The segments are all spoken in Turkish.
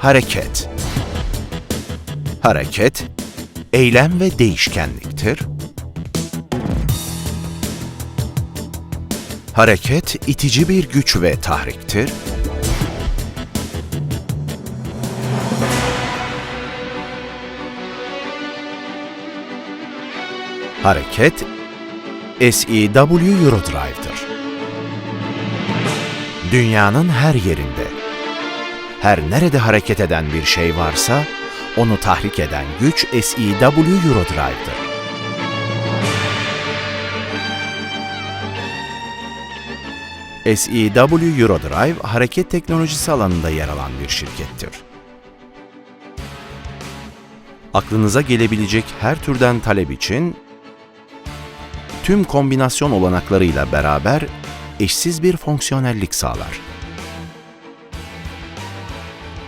Hareket Hareket, eylem ve değişkenliktir. Hareket, itici bir güç ve tahriktir. Hareket, SEW Eurodrive'dır. Dünyanın her yerinde, her nerede hareket eden bir şey varsa, onu tahrik eden güç SEW Eurodrive'dır. SEW Eurodrive, hareket teknolojisi alanında yer alan bir şirkettir. Aklınıza gelebilecek her türden talep için tüm kombinasyon olanaklarıyla beraber eşsiz bir fonksiyonellik sağlar.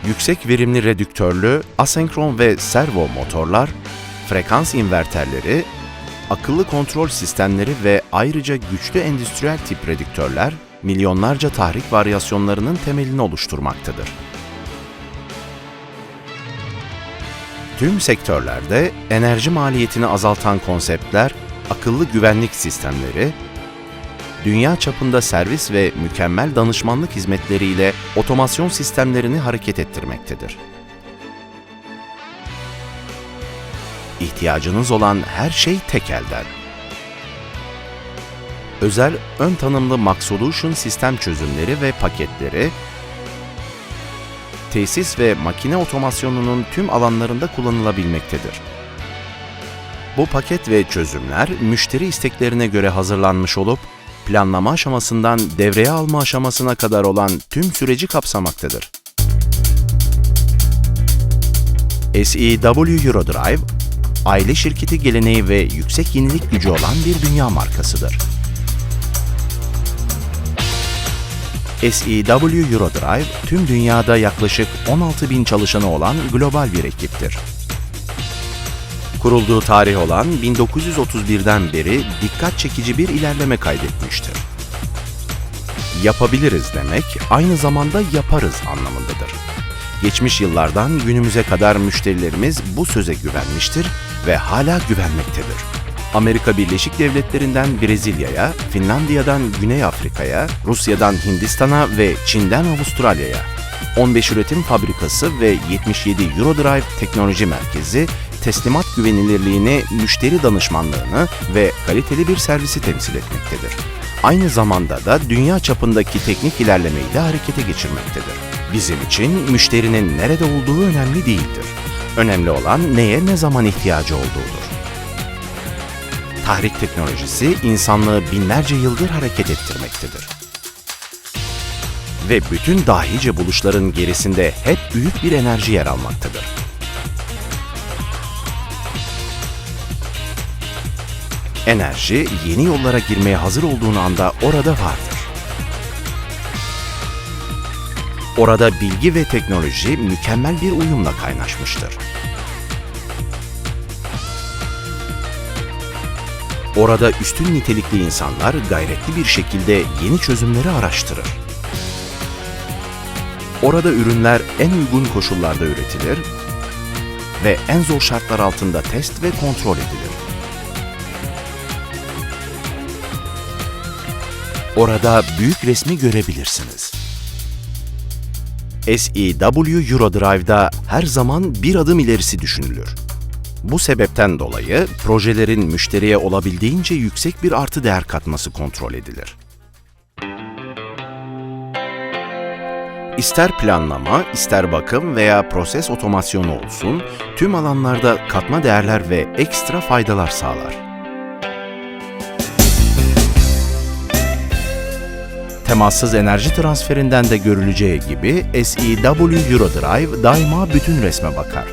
Yüksek verimli redüktörlü, asenkron ve servo motorlar, frekans inverterleri, akıllı kontrol sistemleri ve ayrıca güçlü endüstriyel tip redüktörler, milyonlarca tahrik varyasyonlarının temelini oluşturmaktadır. Tüm sektörlerde enerji maliyetini azaltan konseptler, akıllı güvenlik sistemleri, dünya çapında servis ve mükemmel danışmanlık hizmetleriyle otomasyon sistemlerini hareket ettirmektedir. İhtiyacınız olan her şey tek elden. Özel ön tanımlı Max Solution sistem çözümleri ve paketleri, tesis ve makine otomasyonunun tüm alanlarında kullanılabilmektedir. Bu paket ve çözümler müşteri isteklerine göre hazırlanmış olup, planlama aşamasından devreye alma aşamasına kadar olan tüm süreci kapsamaktadır. SEW Eurodrive, aile şirketi geleneği ve yüksek yenilik gücü olan bir dünya markasıdır. SEW Eurodrive, tüm dünyada yaklaşık 16 bin çalışanı olan global bir ekiptir. Kurulduğu tarih olan 1931'den beri dikkat çekici bir ilerleme kaydetmiştir. Yapabiliriz demek aynı zamanda yaparız anlamındadır. Geçmiş yıllardan günümüze kadar müşterilerimiz bu söze güvenmiştir ve hala güvenmektedir. Amerika Birleşik Devletleri'nden Brezilya'ya, Finlandiya'dan Güney Afrika'ya, Rusya'dan Hindistan'a ve Çin'den Avustralya'ya 15 üretim fabrikası ve 77 Eurodrive Teknoloji Merkezi teslimat güvenilirliğini, müşteri danışmanlığını ve kaliteli bir servisi temsil etmektedir. Aynı zamanda da dünya çapındaki teknik ilerlemeyi de harekete geçirmektedir. Bizim için müşterinin nerede olduğu önemli değildir. Önemli olan neye ne zaman ihtiyacı olduğudur. Tahrik teknolojisi insanlığı binlerce yıldır hareket ettirmektedir. Ve bütün dahice buluşların gerisinde hep büyük bir enerji yer almaktadır. Enerji yeni yollara girmeye hazır olduğun anda orada vardır. Orada bilgi ve teknoloji mükemmel bir uyumla kaynaşmıştır. Orada üstün nitelikli insanlar gayretli bir şekilde yeni çözümleri araştırır. Orada ürünler en uygun koşullarda üretilir ve en zor şartlar altında test ve kontrol edilir. Orada büyük resmi görebilirsiniz. SEW Eurodrive'da her zaman bir adım ilerisi düşünülür. Bu sebepten dolayı projelerin müşteriye olabildiğince yüksek bir artı değer katması kontrol edilir. İster planlama, ister bakım veya proses otomasyonu olsun, tüm alanlarda katma değerler ve ekstra faydalar sağlar. Temassız enerji transferinden de görüleceği gibi SEW Eurodrive daima bütün resme bakar.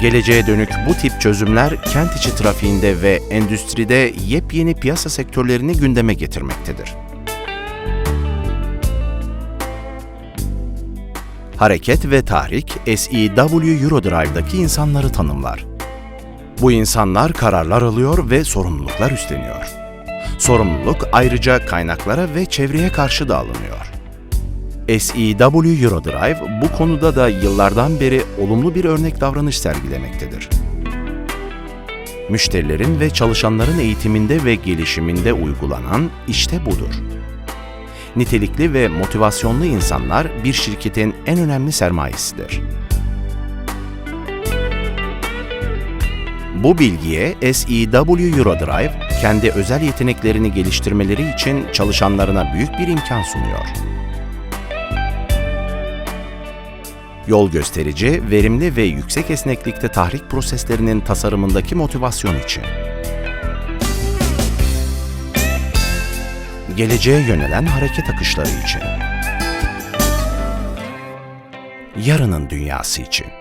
Geleceğe dönük bu tip çözümler kent içi trafiğinde ve endüstride yepyeni piyasa sektörlerini gündeme getirmektedir. Hareket ve tahrik SEW Eurodrive'daki insanları tanımlar. Bu insanlar kararlar alıyor ve sorumluluklar üstleniyor. Sorumluluk ayrıca kaynaklara ve çevreye karşı da alınıyor. SEW Eurodrive bu konuda da yıllardan beri olumlu bir örnek davranış sergilemektedir. Müşterilerin ve çalışanların eğitiminde ve gelişiminde uygulanan işte budur. Nitelikli ve motivasyonlu insanlar bir şirketin en önemli sermayesidir. Bu bilgiye SEW Eurodrive, kendi özel yeteneklerini geliştirmeleri için çalışanlarına büyük bir imkan sunuyor. Yol gösterici, verimli ve yüksek esneklikte tahrik proseslerinin tasarımındaki motivasyon için. Geleceğe yönelen hareket akışları için. Yarının dünyası için.